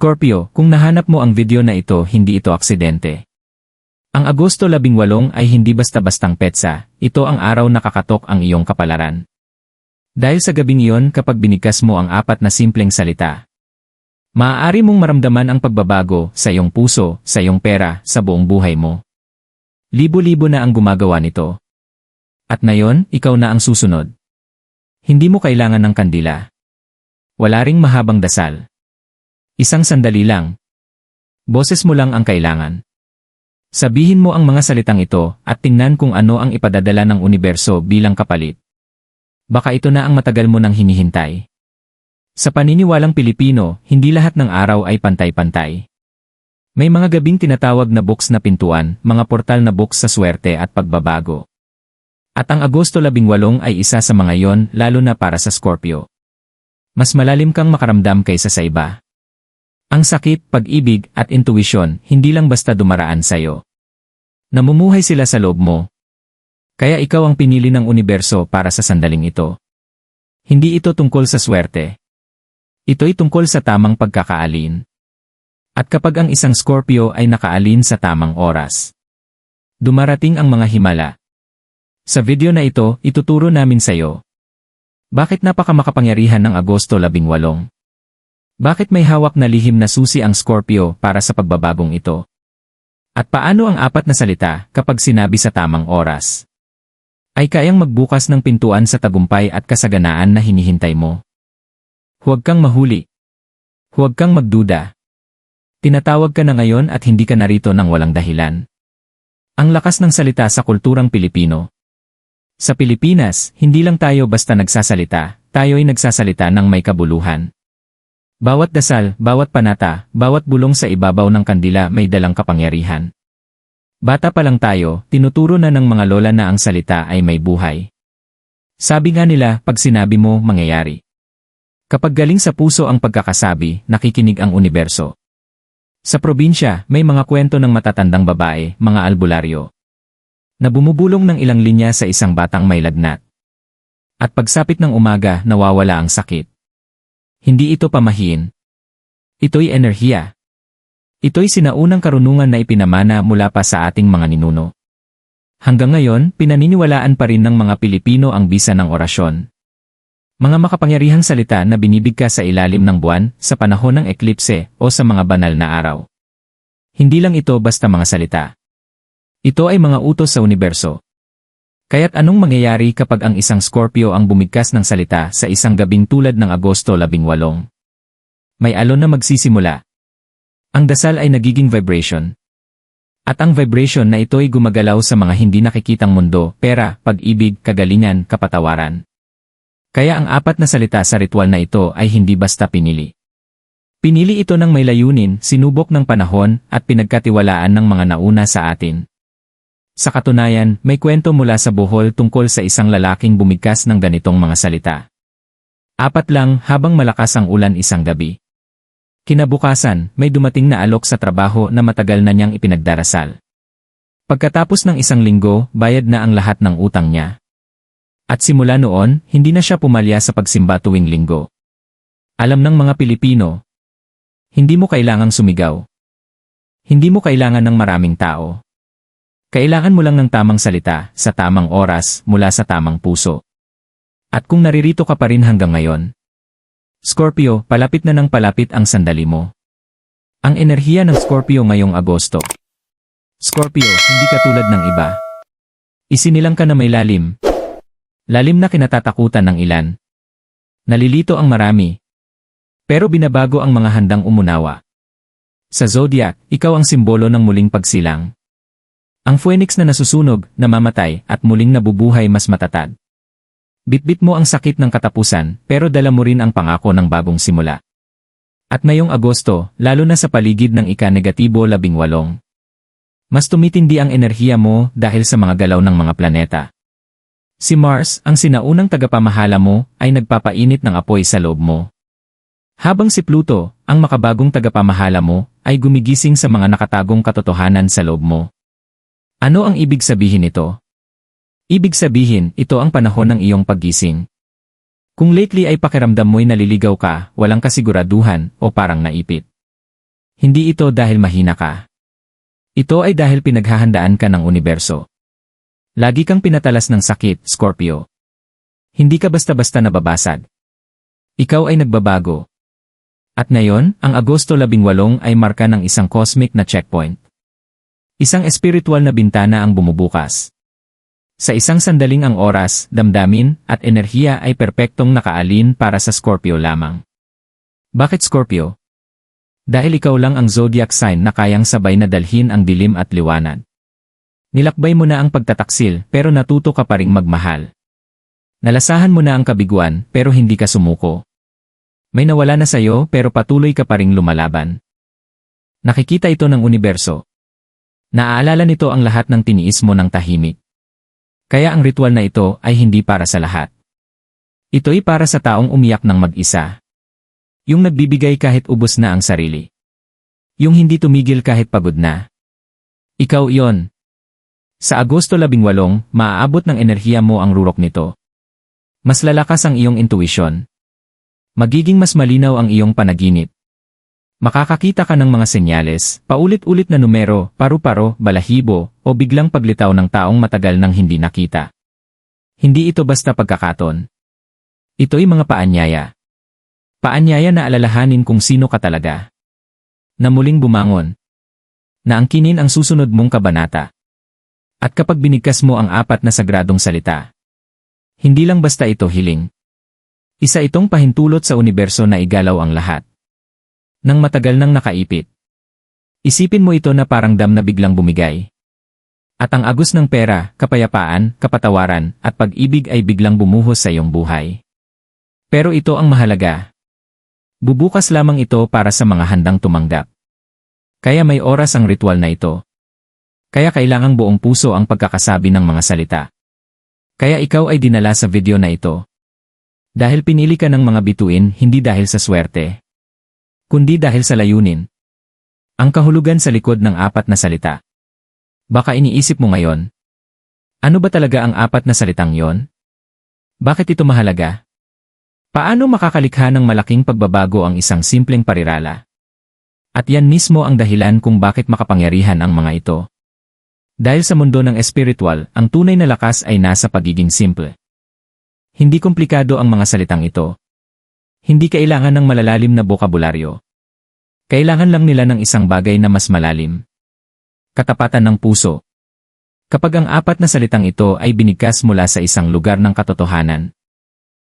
Scorpio, kung nahanap mo ang video na ito, hindi ito aksidente. Ang Agosto 18 ay hindi basta-bastang petsa, ito ang araw na kakatok ang iyong kapalaran. Dahil sa gabing iyon kapag binigkas mo ang apat na simpleng salita, maaari mong maramdaman ang pagbabago sa iyong puso, sa iyong pera, sa buong buhay mo. Libo-libo na ang gumagawa nito. At ngayon, ikaw na ang susunod. Hindi mo kailangan ng kandila. Wala ring mahabang dasal. Isang sandali lang. Boses mo lang ang kailangan. Sabihin mo ang mga salitang ito at tingnan kung ano ang ipadadala ng universo bilang kapalit. Baka ito na ang matagal mo nang hinihintay. Sa paniniwalang Pilipino, hindi lahat ng araw ay pantay-pantay. May mga gabing tinatawag na box na pintuan, mga portal na box sa swerte at pagbabago. At ang Agosto 18 ay isa sa mga yon lalo na para sa Scorpio. Mas malalim kang makaramdam kaysa sa iba. Ang sakit, pag-ibig, at intuwisyon, hindi lang basta dumaraan sa'yo. Namumuhay sila sa loob mo. Kaya ikaw ang pinili ng universo para sa sandaling ito. Hindi ito tungkol sa swerte. Ito'y tungkol sa tamang pagkakaalin. At kapag ang isang Scorpio ay nakaalin sa tamang oras, dumarating ang mga himala. Sa video na ito, ituturo namin sa'yo. Bakit napakamakapangyarihan ng Agosto 18? Bakit may hawak na lihim na susi ang Scorpio para sa pagbabagong ito? At paano ang apat na salita kapag sinabi sa tamang oras? Ay kayang magbukas ng pintuan sa tagumpay at kasaganaan na hinihintay mo? Huwag kang mahuli. Huwag kang magduda. Tinatawag ka na ngayon at hindi ka narito ng walang dahilan. Ang lakas ng salita sa kulturang Pilipino. Sa Pilipinas, hindi lang tayo basta nagsasalita, tayo'y nagsasalita ng may kabuluhan. Bawat dasal, bawat panata, bawat bulong sa ibabaw ng kandila may dalang kapangyarihan. Bata pa lang tayo, tinuturo na ng mga lola na ang salita ay may buhay. Sabi nga nila, pag sinabi mo, mangyayari. Kapag galing sa puso ang pagkakasabi, nakikinig ang universo. Sa probinsya, may mga kwento ng matatandang babae, mga albularyo, na bumubulong ng ilang linya sa isang batang may lagnat. At pagsapit ng umaga, nawawala ang sakit. Hindi ito pamahiin. Ito'y enerhiya. Ito'y sinaunang karunungan na ipinamana mula pa sa ating mga ninuno. Hanggang ngayon, pinaniniwalaan pa rin ng mga Pilipino ang bisa ng orasyon. Mga makapangyarihang salita na binibigkas sa ilalim ng buwan, sa panahon ng eklipse, o sa mga banal na araw. Hindi lang ito basta mga salita. Ito ay mga utos sa universo. Kaya't anong mangyayari kapag ang isang Scorpio ang bumigkas ng salita sa isang gabing tulad ng Agosto 18? May alon na magsisimula. Ang dasal ay nagiging vibration. At ang vibration na ito ay gumagalaw sa mga hindi nakikitang mundo, pera, pag-ibig, kagalingan, kapatawaran. Kaya ang apat na salita sa ritual na ito ay hindi basta pinili. Pinili ito ng may layunin, sinubok ng panahon, at pinagkatiwalaan ng mga nauna sa atin. Sa katunayan, may kwento mula sa Bohol tungkol sa isang lalaking bumigkas ng ganitong mga salita. Apat lang habang malakas ang ulan isang gabi. Kinabukasan, may dumating na alok sa trabaho na matagal na niyang ipinagdarasal. Pagkatapos ng isang linggo, bayad na ang lahat ng utang niya. At simula noon, hindi na siya pumalya sa pagsimba tuwing linggo. Alam ng mga Pilipino, hindi mo kailangang sumigaw. Hindi mo kailangan ng maraming tao. Kailangan mo lang ng tamang salita, sa tamang oras, mula sa tamang puso. At kung naririto ka pa rin hanggang ngayon, Scorpio, palapit na ng palapit ang sandali mo. Ang enerhiya ng Scorpio ngayong Agosto. Scorpio, hindi ka tulad ng iba. Isinilang ka na may lalim. Lalim na kinatatakutan ng ilan. Nalilito ang marami. Pero binabago ang mga handang umunawa. Sa zodiac, ikaw ang simbolo ng muling pagsilang. Ang phoenix na nasusunog, namamatay, at muling nabubuhay mas matatag. Bitbit mo ang sakit ng katapusan, pero dala mo rin ang pangako ng bagong simula. At ngayong Agosto, lalo na sa paligid ng ika-negatibo labing walong. Mas tumitindi ang enerhiya mo dahil sa mga galaw ng mga planeta. Si Mars, ang sinaunang tagapamahala mo, ay nagpapainit ng apoy sa loob mo. Habang si Pluto, ang makabagong tagapamahala mo, ay gumigising sa mga nakatagong katotohanan sa loob mo. Ano ang ibig sabihin nito? Ibig sabihin, ito ang panahon ng iyong paggising. Kung lately ay pakiramdam mo'y naliligaw ka, walang kasiguraduhan, o parang naipit. Hindi ito dahil mahina ka. Ito ay dahil pinaghahandaan ka ng universo. Lagi kang pinatalas ng sakit, Scorpio. Hindi ka basta-basta nababasag. Ikaw ay nagbabago. At ngayon, ang Agosto 18 ay marka ng isang cosmic na checkpoint. Isang espiritual na bintana ang bumubukas. Sa isang sandaling ang oras, damdamin, at enerhiya ay perpektong nakaalin para sa Scorpio lamang. Bakit Scorpio? Dahil ikaw lang ang zodiac sign na kayang sabay na dalhin ang dilim at liwanag. Nilakbay mo na ang pagtataksil pero natuto ka pa ring magmahal. Nalasahan mo na ang kabiguan pero hindi ka sumuko. May nawala na sayo pero patuloy ka pa ring lumalaban. Nakikita ito ng universo. Naaalala nito ang lahat ng tiniis mo ng tahimik. Kaya ang ritual na ito ay hindi para sa lahat. Ito'y para sa taong umiyak ng mag-isa. Yung nagbibigay kahit ubos na ang sarili. Yung hindi tumigil kahit pagod na. Ikaw iyon. Sa Agosto 18, maaabot ng enerhiya mo ang rurok nito. Mas lalakas ang iyong intuition. Magiging mas malinaw ang iyong panaginip. Makakakita ka ng mga senyales, paulit-ulit na numero, paru-paro, balahibo, o biglang paglitaw ng taong matagal nang hindi nakita. Hindi ito basta pagkakaton. Ito'y mga paanyaya. Paanyaya na alalahanin kung sino ka talaga. Na muling bumangon. Na angkinin ang susunod mong kabanata. At kapag binigkas mo ang apat na sagradong salita. Hindi lang basta ito hiling. Isa itong pahintulot sa universo na igalaw ang lahat. Nang matagal nang nakaipit. Isipin mo ito na parang dam na biglang bumigay. At ang agos ng pera, kapayapaan, kapatawaran, at pag-ibig ay biglang bumuhos sa iyong buhay. Pero ito ang mahalaga, Bubukas lamang ito para sa mga handang tumanggap. Kaya may oras ang ritual na ito. Kaya kailangang buong puso ang pagkakasabi ng mga salita. Kaya ikaw ay dinala sa video na ito. Dahil pinili ka ng mga bituin hindi dahil sa swerte. Kundi dahil sa layunin. Ang kahulugan sa likod ng apat na salita. Baka iniisip mo ngayon. Ano ba talaga ang apat na salitang yon? Bakit ito mahalaga? Paano makakalikha ng malaking pagbabago ang isang simpleng parirala? At yan mismo ang dahilan kung bakit makapangyarihan ang mga ito. Dahil sa mundo ng espiritual, ang tunay na lakas ay nasa pagiging simple. Hindi komplikado ang mga salitang ito. Hindi kailangan ng malalalim na bokabularyo. Kailangan lang nila ng isang bagay na mas malalim. Katapatan ng puso. Kapag ang apat na salitang ito ay binigkas mula sa isang lugar ng katotohanan,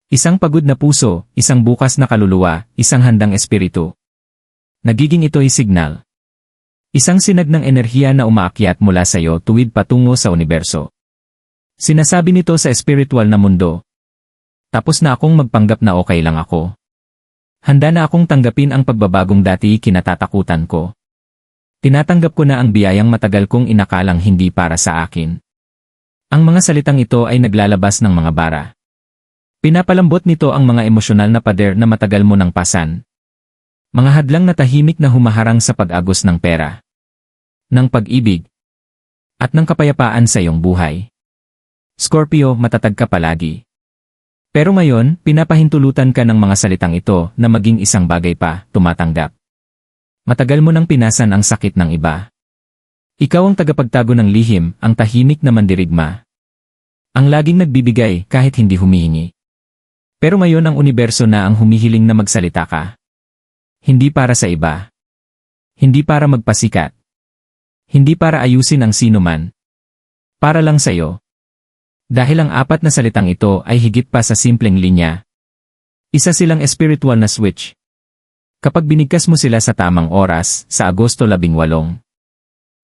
Isang pagod na puso, isang bukas na kaluluwa, isang handang espiritu. Nagiging ito'y signal. Isang sinag ng enerhiya na umaakyat mula sa iyo tuwid patungo sa universo. Sinasabi nito sa espiritual na mundo. Tapos na akong magpanggap na okay lang ako. Handa na akong tanggapin ang pagbabagong dati kinatatakutan ko. Tinatanggap ko na ang biyayang matagal kong inakalang hindi para sa akin. Ang mga salitang ito ay naglalabas ng mga bara. Pinapalambot nito ang mga emosyonal na pader na matagal mo nang pasan. Mga hadlang na tahimik na humaharang sa pag-agos ng pera. Ng pag-ibig. At ng kapayapaan sa iyong buhay. Scorpio, matatag ka palagi. Pero ngayon, pinapahintulutan ka ng mga salitang ito na maging isang bagay pa, tumatanggap. Matagal mo nang pinasan ang sakit ng iba. Ikaw ang tagapagtago ng lihim, ang tahimik na mandirigma. Ang laging nagbibigay kahit hindi humihingi. Pero ngayon ang universo na ang humihiling na magsalita ka. Hindi para sa iba. Hindi para magpasikat. Hindi para ayusin ang sino man. Para lang sa iyo. Dahil ang apat na salitang ito ay higit pa sa simpleng linya. Isa silang spiritual na switch. Kapag binigkas mo sila sa tamang oras, sa Agosto 18.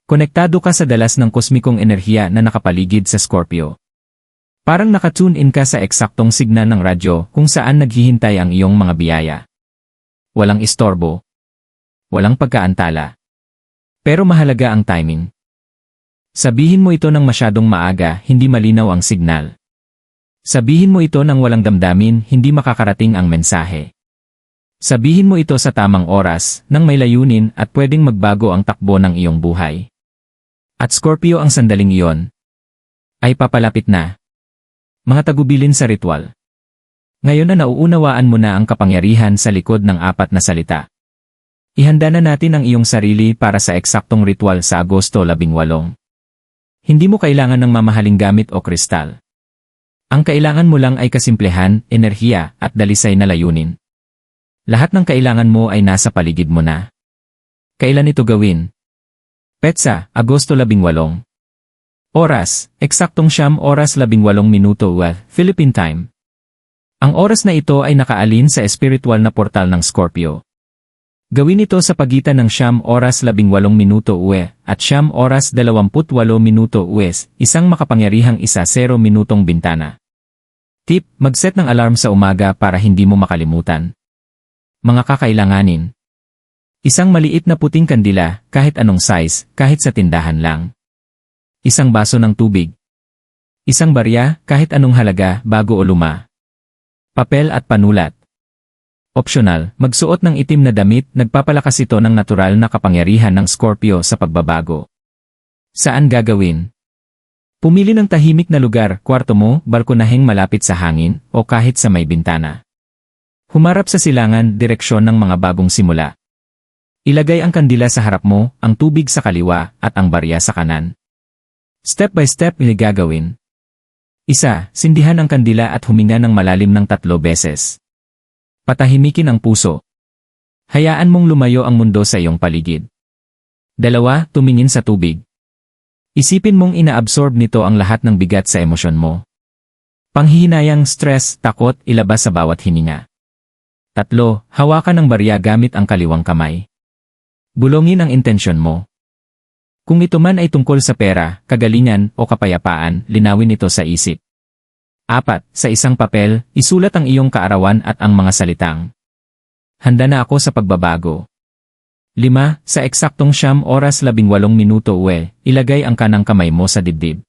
Konektado ka sa dalas ng kosmikong enerhiya na nakapaligid sa Scorpio. Parang nakatune in ka sa eksaktong signal ng radyo kung saan naghihintay ang iyong mga biyaya. Walang istorbo. Walang pagkaantala. Pero mahalaga ang timing. Sabihin mo ito ng masyadong maaga, hindi malinaw ang signal. Sabihin mo ito ng walang damdamin, hindi makakarating ang mensahe. Sabihin mo ito sa tamang oras, nang may layunin at pwedeng magbago ang takbo ng iyong buhay. At Scorpio ang sandaling iyon. Ay papalapit na. Mga tagubilin sa ritual. Ngayon na nauunawaan mo na ang kapangyarihan sa likod ng apat na salita. Ihanda na natin ang iyong sarili para sa eksaktong ritual sa Agosto 18. Hindi mo kailangan ng mamahaling gamit o kristal. Ang kailangan mo lang ay kasimplehan, enerhiya, at dalisay na layunin. Lahat ng kailangan mo ay nasa paligid mo na. Kailan ito gawin? Petsa, Agosto 18. Oras, eksaktong siyam oras 18 minuto well, Philippine time. Ang oras na ito ay nakaalin sa espiritual na portal ng Scorpio. Gawin ito sa pagitan ng siyam oras 18 minuto uwe at siyam oras 28 minuto uwes, isang makapangyarihang isa 0 minutong bintana. Tip, mag-set ng alarm sa umaga para hindi mo makalimutan. Mga kakailanganin. Isang maliit na puting kandila, kahit anong size, kahit sa tindahan lang. Isang baso ng tubig. Isang barya, kahit anong halaga, bago o luma. Papel at panulat. Optional, magsuot ng itim na damit, nagpapalakas ito ng natural na kapangyarihan ng Scorpio sa pagbabago. Saan gagawin? Pumili ng tahimik na lugar, kwarto mo, balkonaheng malapit sa hangin, o kahit sa may bintana. Humarap sa silangan, direksyon ng mga bagong simula. Ilagay ang kandila sa harap mo, ang tubig sa kaliwa, at ang barya sa kanan. Step by step gagawin. Isa, sindihan ang kandila at huminga ng malalim ng tatlo beses. Patahimikin ang puso. Hayaan mong lumayo ang mundo sa iyong paligid. Dalawa, tumingin sa tubig. Isipin mong inaabsorb nito ang lahat ng bigat sa emosyon mo. Panghihinayang stress, takot, ilabas sa bawat hininga. Tatlo, hawakan ng barya gamit ang kaliwang kamay. Bulongin ang intensyon mo. Kung ito man ay tungkol sa pera, kagalingan, o kapayapaan, linawin ito sa isip. Apat, sa isang papel, isulat ang iyong kaarawan at ang mga salitang. Handa na ako sa pagbabago. Lima, sa eksaktong siyam oras labingwalong minuto uwe, ilagay ang kanang kamay mo sa dibdib.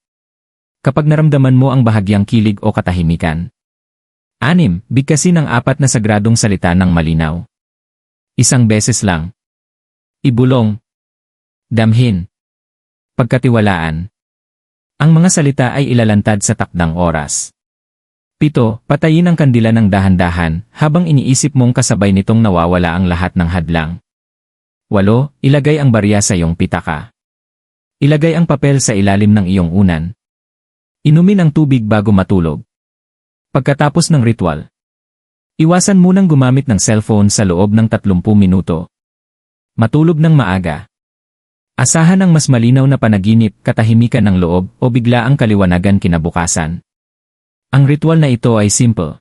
Kapag naramdaman mo ang bahagyang kilig o katahimikan. Anim, bigkasin ang apat na sagradong salita ng malinaw. Isang beses lang. Ibulong. Damhin. Pagkatiwalaan. Ang mga salita ay ilalantad sa takdang oras. Pito, patayin ang kandila ng dahan-dahan habang iniisip mong kasabay nitong nawawala ang lahat ng hadlang. Walo, ilagay ang barya sa iyong pitaka. Ilagay ang papel sa ilalim ng iyong unan. Inumin ang tubig bago matulog. Pagkatapos ng ritual. Iwasan munang gumamit ng cellphone sa loob ng 30 minuto. Matulog ng maaga. Asahan ang mas malinaw na panaginip, katahimikan ng loob, o bigla ang kaliwanagan kinabukasan. Ang ritual na ito ay simple.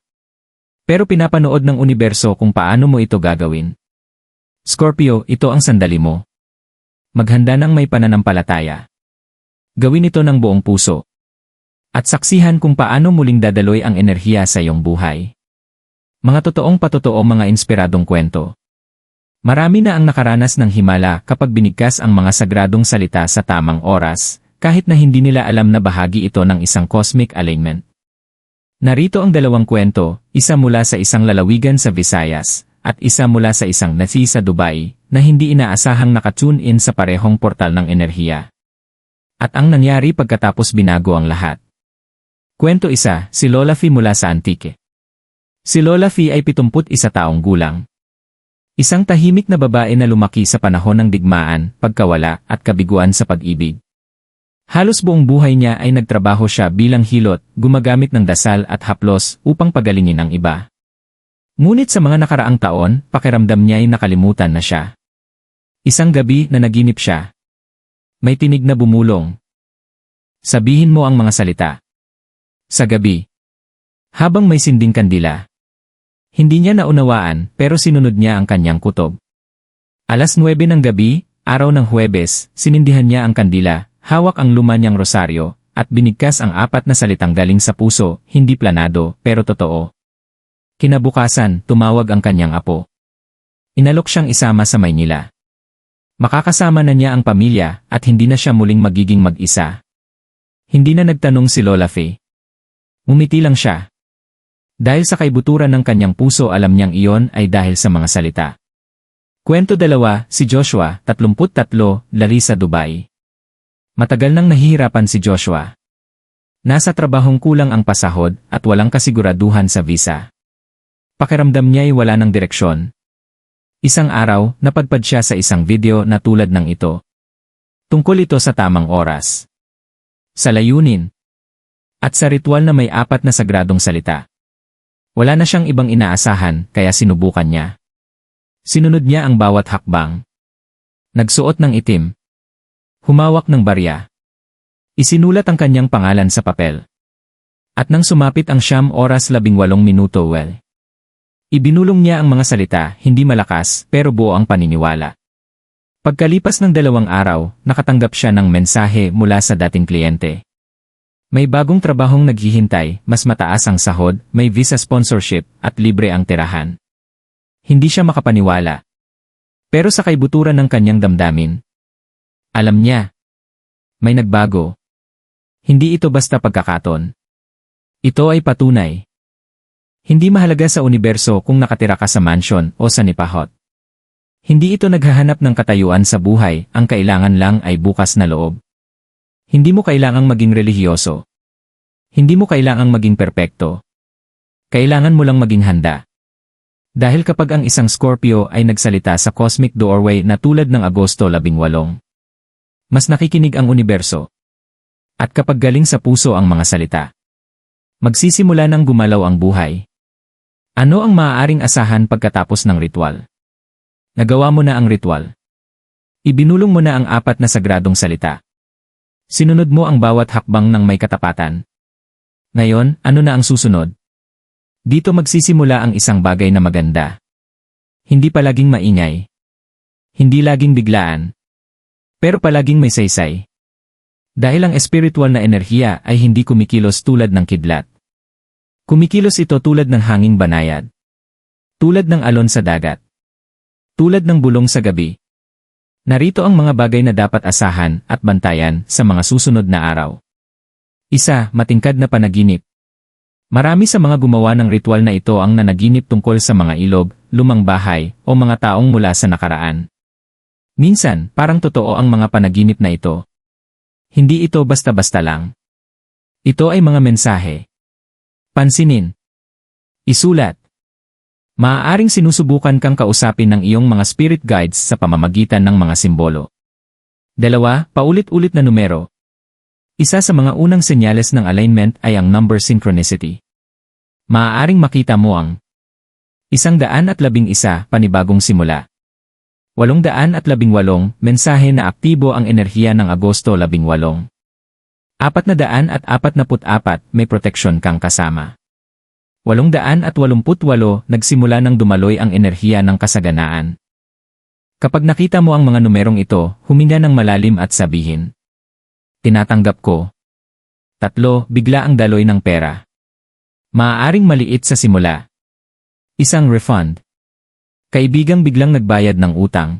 Pero pinapanood ng universo kung paano mo ito gagawin. Scorpio, ito ang sandali mo. Maghanda ng may pananampalataya. Gawin ito ng buong puso. At saksihan kung paano muling dadaloy ang enerhiya sa iyong buhay. Mga totoong patotoo mga inspiradong kwento. Marami na ang nakaranas ng himala kapag binigkas ang mga sagradong salita sa tamang oras, kahit na hindi nila alam na bahagi ito ng isang cosmic alignment. Narito ang dalawang kwento, isa mula sa isang lalawigan sa Visayas, at isa mula sa isang nasi sa Dubai, na hindi inaasahang nakatune in sa parehong portal ng enerhiya. At ang nangyari pagkatapos binago ang lahat. Kwento isa, si Lola Fee mula sa Antique. Si Lola Fee ay 71 taong gulang. Isang tahimik na babae na lumaki sa panahon ng digmaan, pagkawala, at kabiguan sa pag-ibig. Halos buong buhay niya ay nagtrabaho siya bilang hilot, gumagamit ng dasal at haplos upang pagalingin ang iba. Ngunit sa mga nakaraang taon, pakiramdam niya ay nakalimutan na siya. Isang gabi na naginip siya. May tinig na bumulong. Sabihin mo ang mga salita. Sa gabi. Habang may sinding kandila. Hindi niya naunawaan pero sinunod niya ang kanyang kutob. Alas 9 ng gabi, araw ng Huwebes, sinindihan niya ang kandila Hawak ang luma niyang rosaryo, at binigkas ang apat na salitang galing sa puso, hindi planado, pero totoo. Kinabukasan, tumawag ang kanyang apo. Inalok siyang isama sa Maynila. Makakasama na niya ang pamilya, at hindi na siya muling magiging mag-isa. Hindi na nagtanong si Lola Faye. Umiti lang siya. Dahil sa kaibuturan ng kanyang puso alam niyang iyon ay dahil sa mga salita. Kwento dalawa, si Joshua, 33, Larissa, Dubai. Matagal nang nahihirapan si Joshua. Nasa trabahong kulang ang pasahod at walang kasiguraduhan sa visa. Pakiramdam niya ay wala ng direksyon. Isang araw, napadpad siya sa isang video na tulad ng ito. Tungkol ito sa tamang oras. Sa layunin. At sa ritual na may apat na sagradong salita. Wala na siyang ibang inaasahan, kaya sinubukan niya. Sinunod niya ang bawat hakbang. Nagsuot ng itim. Humawak ng barya. Isinulat ang kanyang pangalan sa papel. At nang sumapit ang siyam oras labing walong minuto well. Ibinulong niya ang mga salita, hindi malakas, pero buo ang paniniwala. Pagkalipas ng dalawang araw, nakatanggap siya ng mensahe mula sa dating kliyente. May bagong trabahong naghihintay, mas mataas ang sahod, may visa sponsorship, at libre ang tirahan. Hindi siya makapaniwala. Pero sa kaibuturan ng kanyang damdamin, alam niya, may nagbago. Hindi ito basta pagkakaton. Ito ay patunay. Hindi mahalaga sa universo kung nakatira ka sa mansion o sa nipahot. Hindi ito naghahanap ng katayuan sa buhay, ang kailangan lang ay bukas na loob. Hindi mo kailangang maging relihiyoso. Hindi mo kailangang maging perpekto. Kailangan mo lang maging handa. Dahil kapag ang isang Scorpio ay nagsalita sa cosmic doorway na tulad ng Agosto 18, mas nakikinig ang universo. At kapag galing sa puso ang mga salita, magsisimula ng gumalaw ang buhay. Ano ang maaaring asahan pagkatapos ng ritual? Nagawa mo na ang ritual. Ibinulong mo na ang apat na sagradong salita. Sinunod mo ang bawat hakbang ng may katapatan. Ngayon, ano na ang susunod? Dito magsisimula ang isang bagay na maganda. Hindi palaging maingay. Hindi laging biglaan. Pero palaging may saysay. Dahil ang espiritual na enerhiya ay hindi kumikilos tulad ng kidlat. Kumikilos ito tulad ng hanging banayad. Tulad ng alon sa dagat. Tulad ng bulong sa gabi. Narito ang mga bagay na dapat asahan at bantayan sa mga susunod na araw. Isa, matingkad na panaginip. Marami sa mga gumawa ng ritual na ito ang nanaginip tungkol sa mga ilog, lumang bahay, o mga taong mula sa nakaraan. Minsan, parang totoo ang mga panaginip na ito. Hindi ito basta-basta lang. Ito ay mga mensahe. Pansinin. Isulat. Maaaring sinusubukan kang kausapin ng iyong mga spirit guides sa pamamagitan ng mga simbolo. Dalawa, paulit-ulit na numero. Isa sa mga unang senyales ng alignment ay ang number synchronicity. Maaaring makita mo ang isang daan at labing isa panibagong simula. Walong daan at labing walong, mensahe na aktibo ang enerhiya ng Agosto labing walong. Apat na daan at apat na apat, may proteksyon kang kasama. Walong daan at walumput walo, nagsimula ng dumaloy ang enerhiya ng kasaganaan. Kapag nakita mo ang mga numerong ito, huminga ng malalim at sabihin. Tinatanggap ko. Tatlo, bigla ang daloy ng pera. Maaaring maliit sa simula. Isang refund. Kaibigang biglang nagbayad ng utang.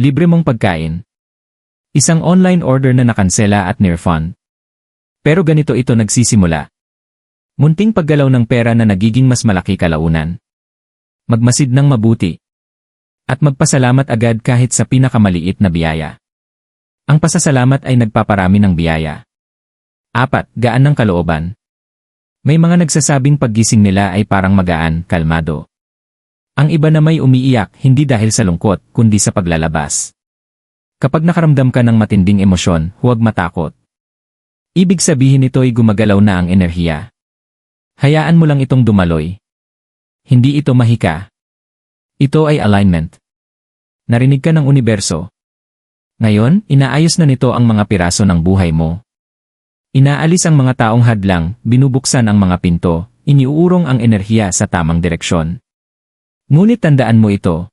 Libre mong pagkain. Isang online order na nakansela at near-fund. Pero ganito ito nagsisimula. Munting paggalaw ng pera na nagiging mas malaki kalaunan. Magmasid ng mabuti. At magpasalamat agad kahit sa pinakamaliit na biyaya. Ang pasasalamat ay nagpaparami ng biyaya. Apat, gaan ng kalooban. May mga nagsasabing paggising nila ay parang magaan, kalmado. Ang iba na may umiiyak hindi dahil sa lungkot, kundi sa paglalabas. Kapag nakaramdam ka ng matinding emosyon, huwag matakot. Ibig sabihin nito ay gumagalaw na ang enerhiya. Hayaan mo lang itong dumaloy. Hindi ito mahika. Ito ay alignment. Narinig ka ng universo. Ngayon, inaayos na nito ang mga piraso ng buhay mo. Inaalis ang mga taong hadlang, binubuksan ang mga pinto, iniuurong ang enerhiya sa tamang direksyon. Ngunit tandaan mo ito.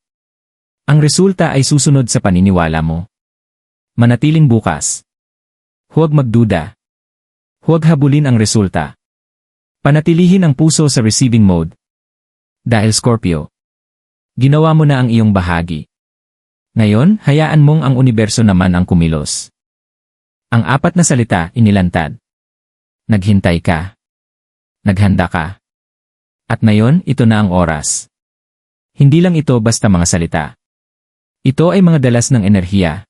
Ang resulta ay susunod sa paniniwala mo. Manatiling bukas. Huwag magduda. Huwag habulin ang resulta. Panatilihin ang puso sa receiving mode. Dahil Scorpio, ginawa mo na ang iyong bahagi. Ngayon, hayaan mong ang universo naman ang kumilos. Ang apat na salita inilantad. Naghintay ka. Naghanda ka. At ngayon, ito na ang oras. Hindi lang ito basta mga salita. Ito ay mga dalas ng enerhiya,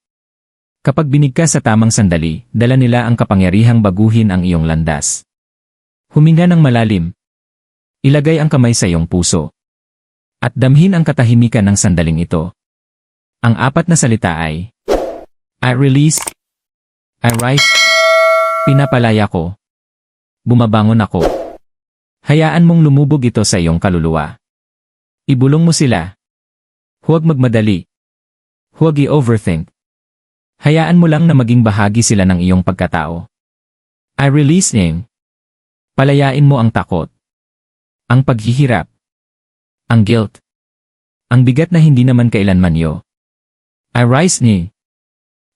Kapag binigkas sa tamang sandali, dala nila ang kapangyarihang baguhin ang iyong landas. Huminga ng malalim. Ilagay ang kamay sa iyong puso. At damhin ang katahimikan ng sandaling ito. Ang apat na salita ay I release, I rise, pinapalaya ko, bumabangon ako. Hayaan mong lumubog ito sa iyong kaluluwa. Ibulong mo sila. Huwag magmadali. Huwag i-overthink. Hayaan mo lang na maging bahagi sila ng iyong pagkatao. I release him. Palayain mo ang takot. Ang paghihirap. Ang guilt. Ang bigat na hindi naman kailanman yo. I rise ni.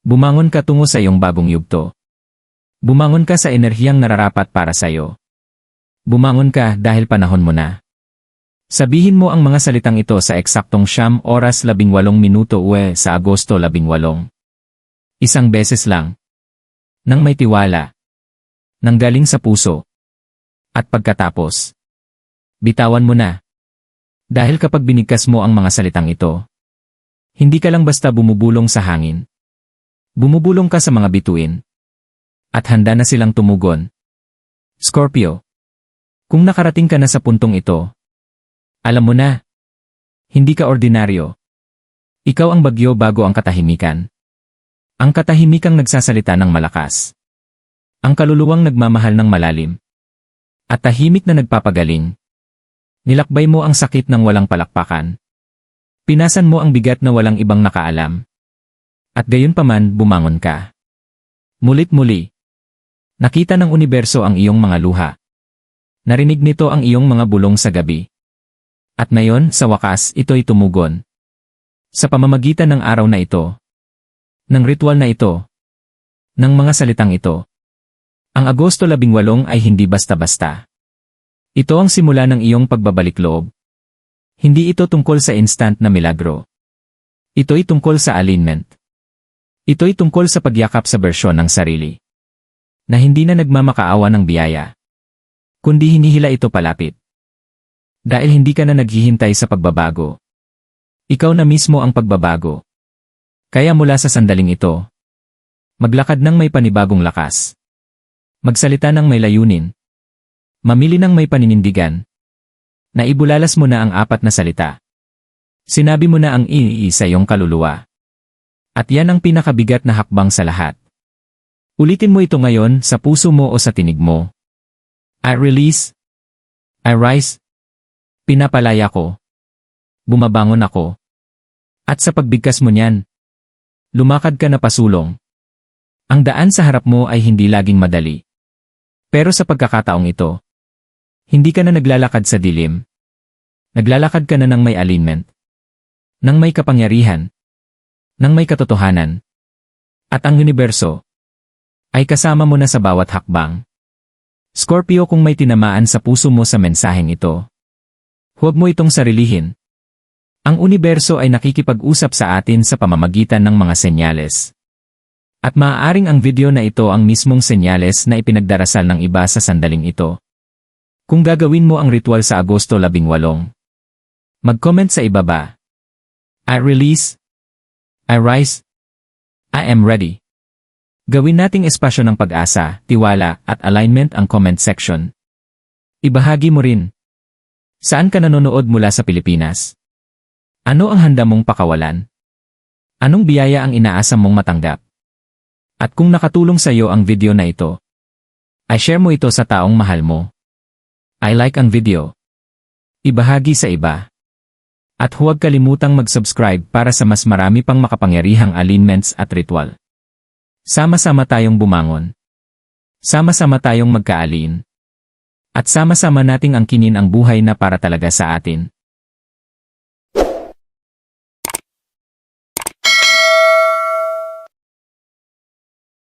Bumangon ka tungo sa iyong bagong yugto. Bumangon ka sa enerhiyang nararapat para sa iyo. Bumangon ka dahil panahon mo na. Sabihin mo ang mga salitang ito sa eksaktong siyam oras labing walong minuto uwe sa Agosto labing walong. Isang beses lang. Nang may tiwala. Nang galing sa puso. At pagkatapos. Bitawan mo na. Dahil kapag binigkas mo ang mga salitang ito, hindi ka lang basta bumubulong sa hangin. Bumubulong ka sa mga bituin. At handa na silang tumugon. Scorpio. Kung nakarating ka na sa puntong ito, alam mo na. Hindi ka ordinaryo. Ikaw ang bagyo bago ang katahimikan. Ang katahimikang nagsasalita ng malakas. Ang kaluluwang nagmamahal ng malalim. At tahimik na nagpapagaling. Nilakbay mo ang sakit ng walang palakpakan. Pinasan mo ang bigat na walang ibang nakaalam. At gayon paman bumangon ka. Mulit-muli. Nakita ng universo ang iyong mga luha. Narinig nito ang iyong mga bulong sa gabi. At ngayon, sa wakas, ito'y tumugon. Sa pamamagitan ng araw na ito, ng ritual na ito, ng mga salitang ito, ang Agosto 18 ay hindi basta-basta. Ito ang simula ng iyong pagbabalik loob. Hindi ito tungkol sa instant na milagro. Ito'y tungkol sa alignment. Ito'y tungkol sa pagyakap sa bersyon ng sarili. Na hindi na nagmamakaawa ng biyaya. Kundi hinihila ito palapit. Dahil hindi ka na naghihintay sa pagbabago. Ikaw na mismo ang pagbabago. Kaya mula sa sandaling ito, maglakad ng may panibagong lakas. Magsalita ng may layunin. Mamili ng may paninindigan. Naibulalas mo na ang apat na salita. Sinabi mo na ang ii sa iyong kaluluwa. At yan ang pinakabigat na hakbang sa lahat. Ulitin mo ito ngayon sa puso mo o sa tinig mo. I release. I rise. Pinapalaya ko. Bumabangon ako. At sa pagbigkas mo niyan, lumakad ka na pasulong. Ang daan sa harap mo ay hindi laging madali. Pero sa pagkakataong ito, hindi ka na naglalakad sa dilim. Naglalakad ka na ng may alignment. Nang may kapangyarihan. Nang may katotohanan. At ang universo ay kasama mo na sa bawat hakbang. Scorpio kung may tinamaan sa puso mo sa mensaheng ito, huwag mo itong sarilihin. Ang universo ay nakikipag-usap sa atin sa pamamagitan ng mga senyales. At maaaring ang video na ito ang mismong senyales na ipinagdarasal ng iba sa sandaling ito. Kung gagawin mo ang ritual sa Agosto 18, mag-comment sa ibaba. I release. I rise. I am ready. Gawin nating espasyo ng pag-asa, tiwala, at alignment ang comment section. Ibahagi mo rin. Saan ka nanonood mula sa Pilipinas? Ano ang handa mong pakawalan? Anong biyaya ang inaasam mong matanggap? At kung nakatulong sa iyo ang video na ito, ay share mo ito sa taong mahal mo. I like ang video. Ibahagi sa iba. At huwag kalimutang mag-subscribe para sa mas marami pang makapangyarihang alignments at ritual. Sama-sama tayong bumangon. Sama-sama tayong magkaalin. At sama-sama nating angkinin ang buhay na para talaga sa atin.